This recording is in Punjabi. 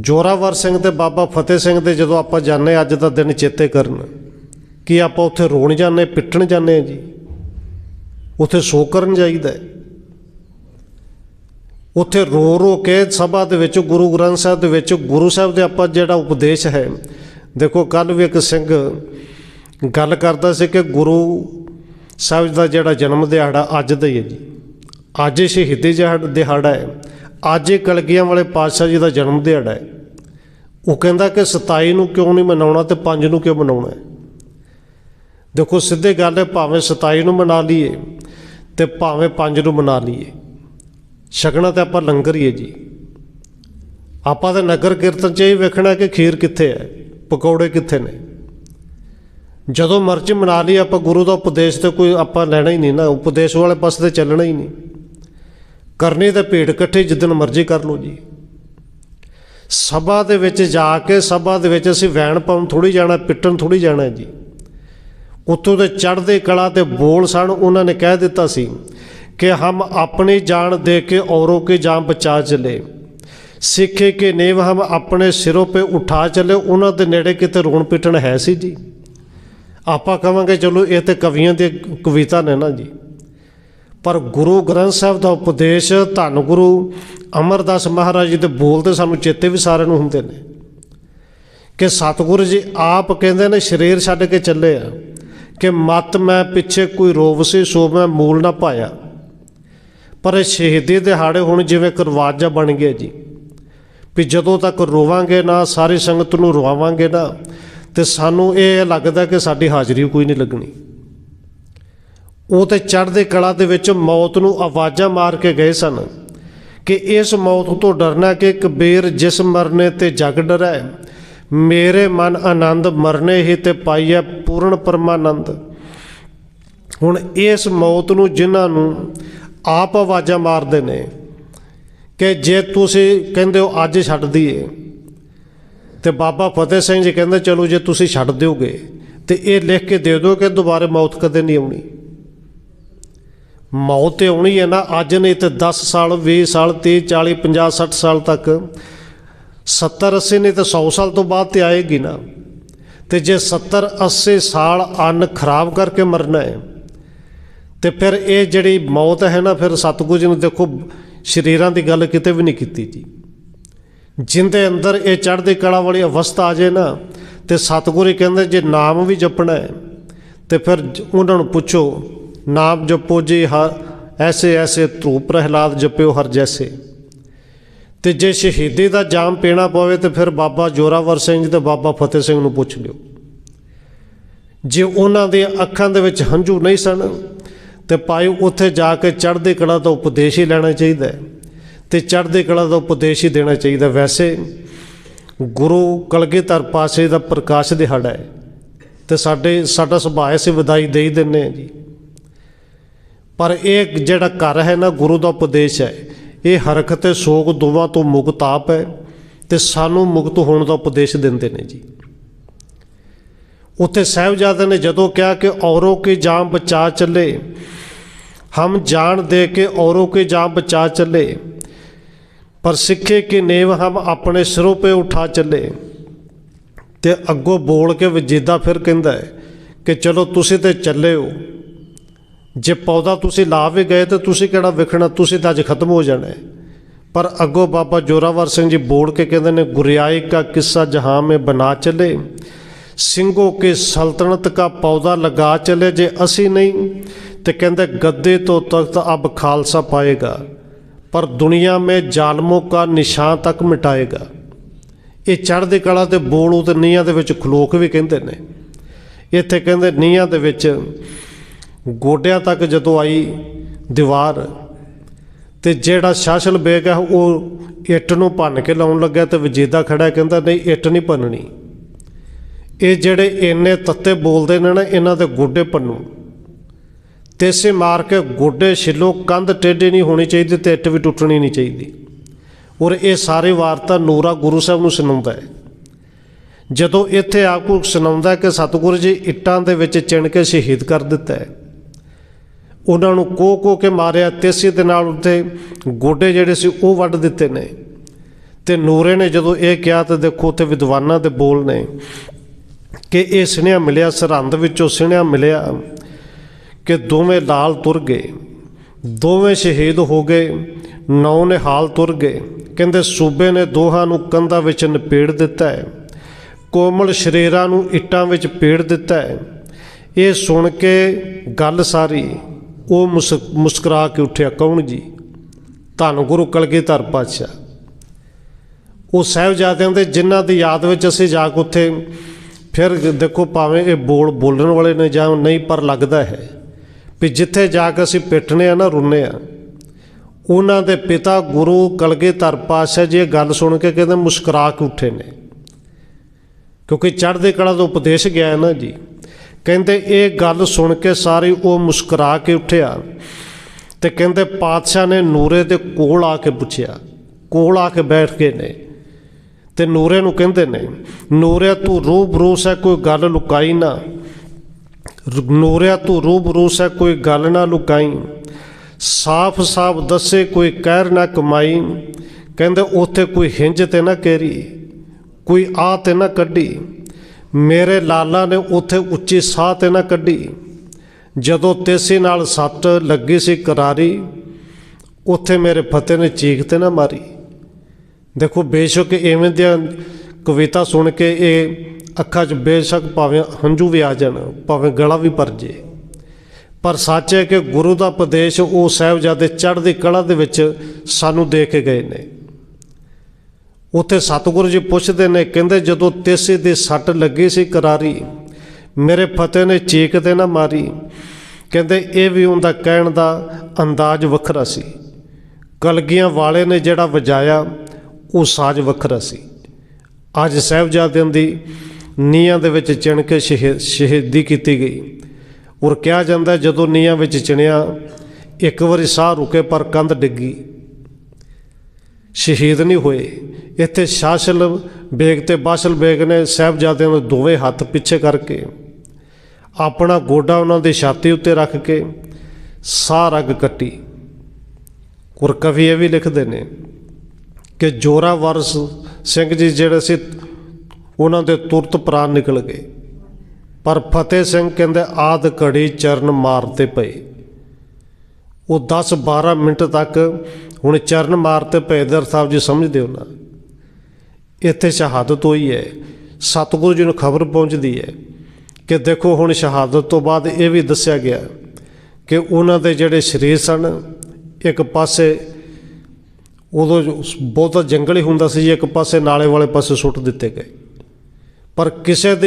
ਜੋਰਾਵਰ ਸਿੰਘ ਤੇ ਬਾਬਾ ਫਤਿਹ ਸਿੰਘ ਦੇ ਜਦੋਂ ਆਪਾਂ ਜਾਂਦੇ ਅੱਜ ਦਾ ਦਿਨ ਚੇਤੇ ਕਰਨ। ਕਿ ਆਪਾਂ ਉੱਥੇ ਰੋਣ ਜਾਂਦੇ ਪਿੱਟਣ ਜਾਂਦੇ ਆ ਜੀ? ਉੱਥੇ ਸੋ ਕਰਨ ਜਾਈਦਾ ਉੱਥੇ ਰੋ ਰੋ ਕੇ ਸਭਾ ਦੇ ਵਿੱਚ, ਗੁਰੂ ਗ੍ਰੰਥ ਸਾਹਿਬ ਦੇ ਵਿੱਚ, ਗੁਰੂ ਸਾਹਿਬ ਦੇ ਆਪਾਂ ਜਿਹੜਾ ਉਪਦੇਸ਼ ਹੈ। ਦੇਖੋ ਕੱਲ ਵੀ ਇੱਕ ਸਿੰਘ ਗੱਲ ਕਰਦਾ ਸੀ ਕਿ ਗੁਰੂ ਸਾਹਿਬ ਦਾ ਜਿਹੜਾ ਜਨਮ ਦਿਹਾੜਾ ਅੱਜ ਦਾ ਹੀ ਹੈ ਜੀ। ਅੱਜ ਸ਼ਹੀਦੀ ਦਿਹਾੜ- ਦਿਹਾੜਾ ਹੈ। ਅੱਜ ਇਹ ਕਲਗੀਆਂ ਵਾਲੇ ਪਾਤਸ਼ਾਹ ਜੀ ਦਾ ਜਨਮ ਦਿਹਾੜਾ ਹੈ। ਉਹ ਕਹਿੰਦਾ ਕਿ 27 ਨੂੰ ਕਿਉਂ ਨਹੀਂ ਮਨਾਉਣਾ ਤੇ 5 ਨੂੰ ਕਿਉਂ ਮਨਾਉਣਾ ਦੇਖੋ, ਸਿੱਧੇ ਗੱਲ ਹੈ, ਭਾਵੇਂ 27 ਨੂੰ ਮਨਾ ਲਈਏ ਤੇ ਭਾਵੇਂ 5 ਨੂੰ ਮਨਾ ਲਈਏ। ਛਕਣਾ ਤੇ ਆਪਾਂ ਲੰਗਰ ਹੀ ਹੈ ਜੀ। ਆਪਾਂ ਤਾਂ ਨਗਰ ਕੀਰਤਨ 'ਚ ਇਹ ਵੇਖਣਾ ਕਿ ਖੀਰ ਕਿੱਥੇ ਹੈ, ਪਕੌੜੇ ਕਿੱਥੇ ਨੇ। ਜਦੋਂ ਮਰਜ਼ੀ ਮਨਾ ਲਈ ਆਪਾਂ ਗੁਰੂ ਦਾ ਉਪਦੇਸ਼ ਤੇ ਕੋਈ ਆਪਾਂ ਲੈਣਾ ਹੀ ਨਹੀਂ ਨਾ, ਉਪਦੇਸ਼ ਵਾਲੇ ਪਾਸੇ ਤੇ ਚੱਲਣਾ ਹੀ ਨਹੀਂ। ਕਰਨੀ ਤੇ ਭੇਡ ਇਕੱਠੇ ਜਿੱਦਣ ਮਰਜ਼ੀ ਕਰ ਲਓ ਜੀ। ਸਭਾ ਦੇ ਵਿੱਚ ਜਾ ਕੇ ਸਭਾ ਦੇ ਵਿੱਚ ਅਸੀਂ ਵੈਣ ਪਾਉਣ ਥੋੜੀ ਜਾਣਾ, ਪਿੱਟਣ ਥੋੜੀ ਜਾਣਾ ਜੀ। ਉੱਤੋਂ ਦੇ ਚੜ੍ਹਦੇ ਕਲਾ ਤੇ ਬੋਲ ਸਨ ਉਹਨਾਂ ਨੇ ਕਹਿ ਦਿੱਤਾ ਸੀ ਕਿ ਹਮ ਆਪਣੀ ਜਾਨ ਦੇ ਕੇ ਔਰੋਂ ਕੀ ਜਾਨ ਬਚਾ ਚਲੇ। ਸਿੱਖੇ ਕੇ ਨੇਵ ਹਮ ਆਪਣੇ ਸਿਰੋਂ ਪੇ ਉਠਾ ਚਲੇ, ਉਹਨਾਂ ਦੇ ਨੇੜੇ ਕਿਤੇ ਰੋਣ ਪਿੱਟਣ ਹੈ ਸੀ ਜੀ। ਆਪਾਂ ਕਹਾਂਗੇ ਚਲੋ ਇਹ ਤੇ ਕਵੀਆਂ ਦੀ ਕਵਿਤਾ ਨੇ ਨਾ ਜੀ। ਪਰ ਗੁਰੂ ਗ੍ਰੰਥ ਸਾਹਿਬ ਦਾ ਉਪਦੇਸ਼ ਧੰਨ ਗੁਰੂ ਅਮਰਦਾਸ ਮਹਾਰਾਜ ਜੀ ਦੇ ਬੋਲਦੇ ਸਾਨੂੰ ਚੇਤੇ ਵੀ ਸਾਰਿਆਂ ਨੂੰ ਹੁੰਦੇ ਨੇ। ਕਿ ਸਤਿਗੁਰੂ ਜੀ ਆਪ ਕਹਿੰਦੇ ਨੇ ਸਰੀਰ ਛੱਡ ਕੇ ਚੱਲੇ ਆ, ਕਿ ਮਤ ਮੈਂ ਪਿੱਛੇ ਕੋਈ ਰੋਵਸੀ ਸੋ ਮੈਂ ਮੂਲ ਨਾ ਪਾਇਆ। ਪਰ ਇਹ ਸ਼ਹੀਦੀ ਦਿਹਾੜੇ ਹੁਣ ਜਿਵੇਂ ਇੱਕ ਰਿਵਾਜ ਬਣ ਗਿਆ ਜੀ। ਵੀ ਜਦੋਂ ਤੱਕ ਰੋਵਾਂਗੇ ਨਾ, ਸਾਰੀ ਸੰਗਤ ਨੂੰ ਰਵਾਵਾਂਗੇ ਨਾ, ਤੇ ਸਾਨੂੰ ਇਹ ਲੱਗਦਾ ਕਿ ਸਾਡੀ ਹਾਜ਼ਰੀ ਕੋਈ ਨਹੀਂ ਲੱਗਣੀ। ਉਹ ਤੇ ਚੜ੍ਹਦੇ ਕਲਾ ਦੇ ਵਿੱਚ ਮੌਤ ਨੂੰ ਆਵਾਜ਼ਾਂ ਮਾਰ ਕੇ ਗਏ ਸਨ ਕਿ ਇਸ ਮੌਤ ਤੋਂ ਡਰਨਾ ਕਿ ਕਬੀਰ ਜਿਸ ਮਰਨੇ ਤੇ ਜਗ ਡਰੈ, ਮੇਰੇ ਮਨ ਆਨੰਦ ਮਰਨੇ ਹੀ ਤੇ ਪਾਈਐ ਪੂਰਨ ਪਰਮਾਨੰਦ। ਹੁਣ ਇਸ ਮੌਤ ਨੂੰ ਜਿਨ੍ਹਾਂ ਨੂੰ ਆਪ ਆਵਾਜ਼ਾਂ ਮਾਰਦੇ ਨੇ ਕਿ ਜੇ ਤੁਸੀਂ ਕਹਿੰਦੇ ਹੋ ਅੱਜ ਛੱਡ ਦਈਏ, ਤੇ ਬਾਬਾ ਫਤਿਹ ਸਿੰਘ ਜੀ ਕਹਿੰਦੇ, ਚਲੋ ਜੇ ਤੁਸੀਂ ਛੱਡ ਦਿਓਗੇ ਤੇ ਇਹ ਲਿਖ ਕੇ ਦੇ ਦਿਓ ਕਿ ਦੁਬਾਰੇ ਮੌਤ ਕਦੇ ਨਹੀਂ ਆਉਣੀ। ਮੌਤ ਤੇ ਆਉਣੀ ਹੈ ਨਾ, ਅੱਜ ਨਹੀਂ ਤੇ 10 ਸਾਲ 20 ਸਾਲ 30 40 50 60 ਸਾਲ ਤੱਕ। 70 80 ਨਹੀਂ ਤੇ 100 ਸਾਲ ਤੋਂ ਬਾਅਦ ਤੇ ਆਏਗੀ ਨਾ। ਤੇ ਜੇ 70 80 ਸਾਲ ਅੰਨ ਖਰਾਬ ਕਰਕੇ ਮਰਨਾ ਹੈ, ਤੇ ਫਿਰ ਇਹ ਜਿਹੜੀ ਮੌਤ ਹੈ ਨਾ, ਫਿਰ ਸਤਿਗੁਰੂ ਜੀ ਨੇ ਦੇਖੋ, ਸ਼ਰੀਰਾਂ ਦੀ ਗੱਲ ਕਿਤੇ ਵੀ ਨਹੀਂ ਕੀਤੀ ਜੀ। ਜਿੰਦੇ ਅੰਦਰ ਇਹ ਚੜ੍ਹਦੀ ਕਲਾ ਵਾਲੀ ਅਵਸਥਾ ਆ ਜੇ ਨਾ, ਤੇ ਸਤਿਗੁਰੂ ਹੀ ਕਹਿੰਦੇ ਜੇ ਨਾਮ ਵੀ ਜਪਣਾ ਹੈ, ਤੇ ਫਿਰ ਉਹਨਾਂ ਨੂੰ ਪੁੱਛੋ ਨਾਮ ਜਪੋ ਜੀ ਹਰ ਐਸੇ ਐਸੇ ਧੂਪ ਪ੍ਰਹਿਲਾਦ ਜਪਿਓ ਹਰ ਜੈਸੇ। ਤੇ ਜੇ ਸ਼ਹੀਦੀ ਦਾ ਜਾਮ ਪੀਣਾ ਪਵੇ ਤੇ ਫਿਰ ਬਾਬਾ ਜੋਰਾਵਰ ਸਿੰਘ ਜੀ ਤੇ ਬਾਬਾ ਫਤਿਹ ਸਿੰਘ ਨੂੰ ਪੁੱਛ ਲਿਓ। ਜੇ ਉਹਨਾਂ ਦੇ ਅੱਖਾਂ ਦੇ ਵਿੱਚ ਹੰਝੂ ਨਹੀਂ ਸਨ, ਤੇ ਭਾਈ ਉੱਥੇ ਜਾ ਕੇ ਚੜ੍ਹਦੀ ਕਲਾ ਦਾ ਉਪਦੇਸ਼ ਹੀ ਲੈਣਾ ਚਾਹੀਦਾ ਹੈ। ਤੇ ਚੜ੍ਹਦੀ ਕਲਾ ਦਾ ਉਪਦੇਸ਼ ਹੀ ਦੇਣਾ ਚਾਹੀਦਾ ਵੈਸੇ ਗੁਰੂ ਕਲਗੀਧਰ ਪਾਸੇ ਦਾ ਪ੍ਰਕਾਸ਼ ਦਿਹਾੜਾ ਹੈ। ਤੇ ਸਾਡੇ ਸਾਡਾ ਸੁਭਾਅ ਹੈ ਅਸੀਂ ਵਧਾਈ ਦੇ ਹੀ ਦਿੰਦੇ ਹਾਂ ਜੀ। ਪਰ ਇਹ ਜਿਹੜਾ ਘਰ ਹੈ ਨਾ, ਗੁਰੂ ਦਾ ਉਪਦੇਸ਼ ਹੈ। ਇਹ ਹਰਖ ਤੇ ਸੋਗ ਦੋਵਾਂ ਤੋਂ ਮੁਕਤ ਆਪ ਹੈ ਤੇ ਸਾਨੂੰ ਮੁਕਤ ਹੋਣ ਦਾ ਉਪਦੇਸ਼ ਦਿੰਦੇ ਨੇ ਜੀ। ਉੱਥੇ ਸਾਹਿਬਜ਼ਾਦੇ ਨੇ ਜਦੋਂ ਕਿਹਾ ਕਿ ਔਰੋਂ ਕੀ ਜਾਨ ਬਚਾ ਚੱਲੇ, ਹਮ ਜਾਣ ਦੇ ਕੇ ਔਰੋਂ ਕੀ ਜਾਨ ਬਚਾ ਚੱਲੇ, ਪਰ ਸਿੱਖੇ ਕੀ ਨੇਵ ਹਮ ਆਪਣੇ ਸਿਰੋਂ ਪੇ ਉਠਾ ਚੱਲੇ। ਤੇ ਅੱਗੋਂ ਬੋਲ ਕੇ ਵਜੀਦਾ ਫਿਰ ਕਹਿੰਦਾ ਕਿ ਚਲੋ ਤੁਸੀਂ ਤੇ ਚੱਲੇ ਹੋ। ਜੇ ਪੌਦਾ ਤੁਸੀਂ ਲਾ ਵੀ ਗਏ ਤਾਂ ਤੁਸੀਂ ਕਿਹੜਾ ਵਿਖਣਾ? ਤੁਸੀਂ ਤਾਂ ਅੱਜ ਖਤਮ ਹੋ ਜਾਣਾ ਹੈ। ਪਰ ਅੱਗੋਂ ਬਾਬਾ ਜੋਰਾਵਰ ਸਿੰਘ ਜੀ ਬੋਲ ਕੇ ਕਹਿੰਦੇ ਨੇ, ਗੁਰਿਆਈ ਕਾ ਕਿੱਸਾ ਜਹਾਂ ਮੇ ਬਣਾ ਚਲੇ, ਸਿੰਘੋ ਕੇ ਸਲਤਨਤ ਕਾ ਪੌਦਾ ਲਗਾ ਚਲੇ ਜੇ ਅਸੀਂ ਨਹੀਂ। ਤੇ ਕਹਿੰਦੇ, ਗੱਦੇ ਤੋਂ ਤਖਤ ਅਬ ਖਾਲਸਾ ਪਾਏਗਾ, ਪਰ ਦੁਨੀਆ ਮੇ ਜ਼ਾਲਮੋ ਕਾ ਨਿਸ਼ਾਨ ਤੱਕ ਮਿਟਾਏਗਾ। ਇਹ ਚੜ੍ਹਦੀ ਕਲਾ ਤੇ ਬੋਲ ਉਤੇ ਨੀਹਾਂ ਦੇ ਵਿੱਚ ਖਲੋਕ ਵੀ ਕਹਿੰਦੇ ਨੇ। ਇੱਥੇ ਕਹਿੰਦੇ, ਨੀਹਾਂ ਦੇ ਵਿੱਚ ਗੋਡਿਆਂ ਤੱਕ ਜਦੋਂ ਆਈ ਦੀਵਾਰ, ਤੇ ਜਿਹੜਾ ਸ਼ਾਸਲ ਬੇਗ ਹੈ, ਉਹ ਇੱਟ ਨੂੰ ਭੰਨ ਕੇ ਲਾਉਣ ਲੱਗਾ ਤੇ ਵਜੀਦਾ ਖੜਾ ਕਹਿੰਦਾ, ਨਹੀਂ, ਇੱਟ ਨਹੀਂ ਭੰਨਣੀ। ਇਹ ਜਿਹੜੇ ਇੰਨੇ ਤੱਤੇ ਬੋਲਦੇ ਨੇ ਨਾ, ਇਹਨਾਂ ਦੇ ਗੋਡੇ ਭੰਨੂ। ਤੇਸੇ ਮਾਰ ਕੇ ਗੋਡੇ ਛਿੱਲੋ, ਕੰਧ ਟੇਢੇ ਨਹੀਂ ਹੋਣੀ ਚਾਹੀਦੀ ਤੇ ਇੱਟ ਵੀ ਟੁੱਟਣੀ ਨਹੀਂ ਚਾਹੀਦੀ। ਔਰ ਇਹ ਸਾਰੇ ਵਾਰਤਾ ਨੂਰਾ ਗੁਰੂ ਸਾਹਿਬ ਨੂੰ ਸੁਣਾਉਂਦਾ ਹੈ। ਜਦੋਂ ਇੱਥੇ ਆ ਕੋ ਸੁਣਾਉਂਦਾ ਕਿ ਸਤਿਗੁਰੂ ਜੀ ਇੱਟਾਂ ਦੇ ਵਿੱਚ ਚਿਣ ਕੇ ਸ਼ਹੀਦ ਕਰ ਦਿੱਤਾ ਹੈ ਉਹਨਾਂ ਨੂੰ ਕੋ ਕੋ ਕੇ ਮਾਰਿਆ, ਤੇਸੀ ਦੇ ਨਾਲ ਉੱਤੇ ਗੋਡੇ ਜਿਹੜੇ ਸੀ ਉਹ ਵੱਢ ਦਿੱਤੇ ਨੇ। ਤੇ ਨੂਰੇ ਨੇ ਜਦੋਂ ਇਹ ਕਿਹਾ ਤਾਂ ਦੇਖੋ ਉੱਥੇ ਵਿਦਵਾਨਾਂ ਦੇ ਬੋਲ ਨੇ ਕਿ ਇਹ ਸੁਨੇਹਾ ਮਿਲਿਆ, ਸਰਹੰਦ ਵਿੱਚੋਂ ਸੁਨੇਹਾ ਮਿਲਿਆ ਕਿ ਦੋਵੇਂ ਲਾਲ ਤੁਰ ਗਏ, ਦੋਵੇਂ ਸ਼ਹੀਦ ਹੋ ਗਏ, ਨੌ ਨੇ ਹਾਲ ਤੁਰ ਗਏ। ਕਹਿੰਦੇ ਸੂਬੇ ਨੇ ਦੋਹਾਂ ਨੂੰ ਕੰਧਾਂ ਵਿੱਚ ਨਪੇੜ ਦਿੱਤਾ ਹੈ, ਕੋਮਲ ਸ਼ਰੀਰਾਂ ਨੂੰ ਇੱਟਾਂ ਵਿੱਚ ਪੇੜ ਦਿੱਤਾ ਹੈ। ਇਹ ਸੁਣ ਕੇ ਗੱਲ ਸਾਰੀ ਉਹ ਮੁਸ- ਮੁਸਕਰਾ ਕੇ ਉੱਠਿਆ, ਕੌਣ ਜੀ? ਧੰਨ ਗੁਰੂ ਕਲਗੀਧਰ ਪਾਤਸ਼ਾਹ। ਉਹ ਸਾਹਿਬਜ਼ਾਦਿਆਂ ਦੇ, ਜਿਨ੍ਹਾਂ ਦੀ ਯਾਦ ਵਿੱਚ ਅਸੀਂ ਜਾ ਕੇ ਉੱਥੇ, ਫਿਰ ਦੇਖੋ ਭਾਵੇਂ ਇਹ ਬੋਲ ਬੋਲਣ ਵਾਲੇ ਨੇ ਜਾਂ ਨਹੀਂ, ਪਰ ਲੱਗਦਾ ਹੈ ਵੀ ਜਿੱਥੇ ਜਾ ਕੇ ਅਸੀਂ ਪਿੱਟਨੇ ਆ ਨਾ, ਰੁੰਨੇ ਆ, ਉਹਨਾਂ ਦੇ ਪਿਤਾ ਗੁਰੂ ਕਲਗੀਧਰ ਪਾਤਸ਼ਾਹ ਜੀ ਇਹ ਗੱਲ ਸੁਣ ਕੇ ਕਹਿੰਦੇ ਮੁਸਕਰਾ ਕੇ ਉੱਠੇ ਨੇ। ਕਿਉਂਕਿ ਚੜ੍ਹਦੇ ਕਲਾ ਤੋਂ ਉਪਦੇਸ਼ ਗਿਆ ਹੈ ਨਾ ਜੀ। ਕਹਿੰਦੇ ਇਹ ਗੱਲ ਸੁਣ ਕੇ ਸਾਰੇ ਉਹ ਮੁਸਕਰਾ ਕੇ ਉੱਠਿਆ ਤੇ ਕਹਿੰਦੇ ਪਾਤਸ਼ਾਹ ਨੇ ਨੂਰੇ ਦੇ ਕੋਲ ਆ ਕੇ ਪੁੱਛਿਆ, ਕੋਲ ਆ ਕੇ ਬੈਠ ਗਏ ਨੇ। ਤੇ ਨੂਰੇ ਨੂੰ ਕਹਿੰਦੇ ਨੇ, ਨੂਰਿਆ ਤੂੰ ਰੂਪ ਰੂਸ ਹੈ ਕੋਈ ਗੱਲ ਲੁਕਾਈ ਨਾ। ਰ- ਨੂਰਿਆ ਤੂੰ ਰੂਪ ਰੂਸ ਹੈ ਕੋਈ ਗੱਲ ਨਾ ਲੁਕਾਈ। ਸਾਫ਼ ਸਾਫ਼ ਦੱਸੇ ਕੋਈ ਕਹਿਰ ਨਾ ਕਮਾਈ। ਕਹਿੰਦੇ ਉੱਥੇ ਕੋਈ ਹਿੰਜ ਤੇ ਨਾ ਕੇਰੀ, ਕੋਈ ਆ ਤੇ ਨਾ ਕੱਢੀ। ਮੇਰੇ ਲਾਲਾ ਨੇ ਉੱਥੇ ਉੱਚੀ ਸਾਹ ਤੇ ਨਾ ਕੱਢੀ। ਜਦੋਂ ਤੇਸੀ ਨਾਲ ਸੱਟ ਲੱਗੀ ਸੀ ਕਰਾਰੀ, ਉੱਥੇ ਮੇਰੇ ਫਤਿਹ ਨੇ ਚੀਖ ਤੇ ਨਾ ਮਾਰੀ। ਦੇਖੋ, ਬੇਸ਼ੱਕ ਐਵੇਂ ਦੀਆਂ ਕਵਿਤਾ ਸੁਣ ਕੇ ਇਹ ਅੱਖਾਂ 'ਚ ਬੇਸ਼ੱਕ ਭਾਵੇਂ ਹੰਝੂ ਵੀ ਆ ਜਾਣ, ਭਾਵੇਂ ਗਲਾ ਵੀ ਭਰ ਜੇ। ਪਰ ਸੱਚ ਹੈ ਕਿ ਗੁਰੂ ਦਾ ਉਪਦੇਸ਼ ਉਹ ਸਾਹਿਬਜ਼ਾਦੇ ਚੜ੍ਹਦੀ ਕਲਾ ਦੇ ਵਿੱਚ ਸਾਨੂੰ ਦੇ ਕੇ ਗਏ ਨੇ। ਉੱਥੇ ਸਤਿਗੁਰੂ ਜੀ ਪੁੱਛਦੇ ਨੇ, ਕਹਿੰਦੇ ਜਦੋਂ ਤੇਸੇ ਦੀ ਸੱਟ ਲੱਗੀ ਸੀ ਕਰਾਰੀ, ਮੇਰੇ ਫਤਿਹ ਨੇ ਚੀਕ ਤੇ ਨਾ ਮਾਰੀ। ਕਹਿੰਦੇ ਇਹ ਵੀ ਉਹਦਾ ਕਹਿਣ ਦਾ ਅੰਦਾਜ਼ ਵੱਖਰਾ ਸੀ। ਕਲਗੀਆਂ ਵਾਲੇ ਨੇ ਜਿਹੜਾ ਵਜਾਇਆ, ਉਹ ਸਾਜ਼ ਵੱਖਰਾ ਸੀ। ਅੱਜ ਸਾਹਿਬਜ਼ਾਦਿਆਂ ਦੀ ਨੀਹਾਂ ਦੇ ਵਿੱਚ ਚਿਣ ਕੇ ਸ਼ਹੀ- ਸ਼ਹੀਦੀ ਕੀਤੀ ਗਈ। ਔਰ ਕਿਹਾ ਜਾਂਦਾ, ਜਦੋਂ ਨੀਹਾਂ ਵਿੱਚ ਚਿਣਿਆ, ਇੱਕ ਵਾਰੀ ਸਾਹ ਰੁਕੇ ਪਰ ਕੰਧ ਡਿੱਗੀ। ਸ਼ਹੀਦ ਨਹੀਂ ਹੋਏ। ਇੱਥੇ ਸ਼ਾਸਲ ਬੇਗ ਤੇ ਬਾਸ਼ਲ ਬੇਗ ਨੇ ਸਾਹਿਬਜ਼ਾਦਿਆਂ ਦੇ ਦੋਵੇਂ ਹੱਥ ਪਿੱਛੇ ਕਰਕੇ ਆਪਣਾ ਗੋਡਾ ਉਹਨਾਂ ਦੀ ਛਾਤੀ ਉੱਤੇ ਰੱਖ ਕੇ ਸਾਹ ਰਗ ਕੱਟੀ। ਔਰ ਕਵੀ ਇਹ ਵੀ ਲਿਖਦੇ ਨੇ ਕਿ ਜੋਰਾਵਰ ਸ- ਸਿੰਘ ਜੀ ਜਿਹੜੇ ਸੀ, ਉਹਨਾਂ ਦੇ ਤੁਰਤ ਪ੍ਰਾਣ ਨਿਕਲ ਗਏ। ਪਰ ਫਤਿਹ ਸਿੰਘ ਕਹਿੰਦੇ ਆਦ ਘੜੀ ਚਰਨ ਮਾਰਤੇ ਪਏ। ਉਹ 10 12 ਮਿੰਟ ਤੱਕ ਹੁਣ ਚਰਨ ਮਾਰਤੇ ਪਏ ਦਰ ਸਾਹਿਬ ਜੀ ਸਮਝਦੇ ਹੋ ਨਾ। ਇੱਥੇ ਸ਼ਹਾਦਤ ਹੋਈ ਹੈ। ਸਤਿਗੁਰੂ ਜੀ ਨੂੰ ਖਬਰ ਪਹੁੰਚਦੀ ਹੈ ਕਿ ਦੇਖੋ ਹੁਣ ਸ਼ਹਾਦਤ ਤੋਂ ਬਾਅਦ ਇਹ ਵੀ ਦੱਸਿਆ ਗਿਆ ਕਿ ਉਹਨਾਂ ਦੇ ਜਿਹੜੇ ਸਰੀਰ ਸਨ, ਇੱਕ ਪਾਸੇ ਉਦੋਂ ਬਹੁਤਾ ਜੰਗਲ ਹੀ ਹੁੰਦਾ ਸੀ ਜੀ ਇੱਕ ਪਾਸੇ ਨਾਲੇ ਵਾਲੇ ਪਾਸੇ ਸੁੱਟ ਦਿੱਤੇ ਗਏ। ਪਰ ਕਿਸੇ ਦੇ